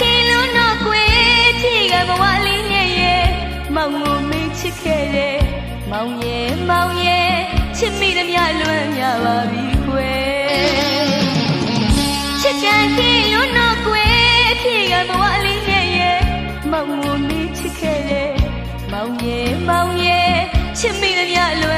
ကိလုံးတော့ကွယ်ချီကဘဝလေးနဲ့ရဲ့မောင်ငုံမင်းချစ်ခဲ့တဲ့မောင်ရဲ့မောင်ရဲ့ချစ်မိသည်များလွမ်းမြပါပြီခွဲချစ်ကန်ကိလုံးတော့ကွယ်ချီကဘဝလေးနဲ့ရဲ့မောင်ငုံမင်းချစ်ခဲ့တဲ့မောင်ရဲ့မောင်ရဲ့ချစ်မိသည်များလွမ်း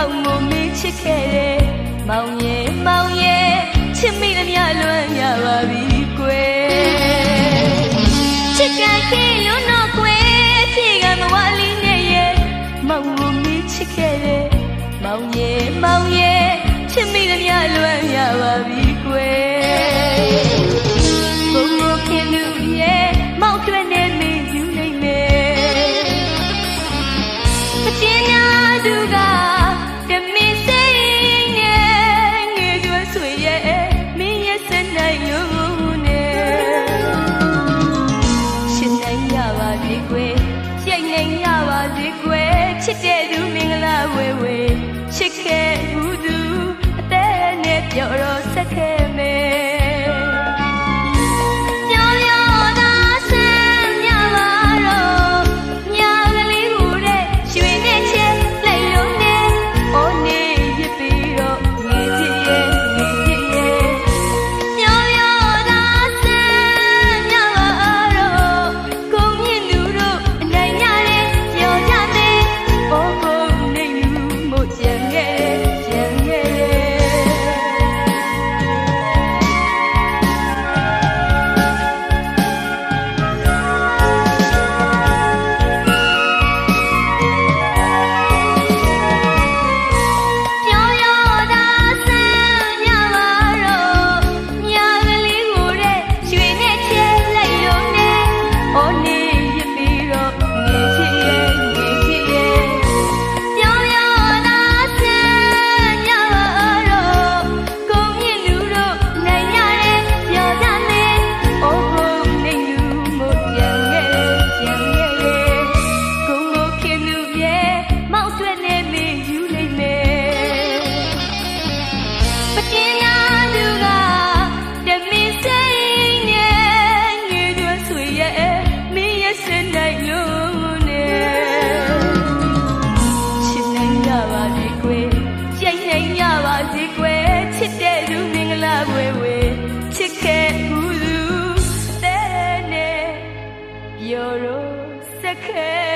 မောင်မို့မေးချစ်ခဲ့တယ်မောင်ရဲ့မောင်ရဲ့ချစ်မိလည်းမလွမ်းရပါပြီကွယ်ချစ်ကခဲ့လို့တော့ကွယ်ဖြေကမဝလီနဲ့ရဲ့မောင်မို့မေးချစ်ခဲ့တယ်မောင်ရဲ့မောင်ရဲ့ချစ်မိလည်းမလွမ်းရပါပြီကွယ် 加油 Okay.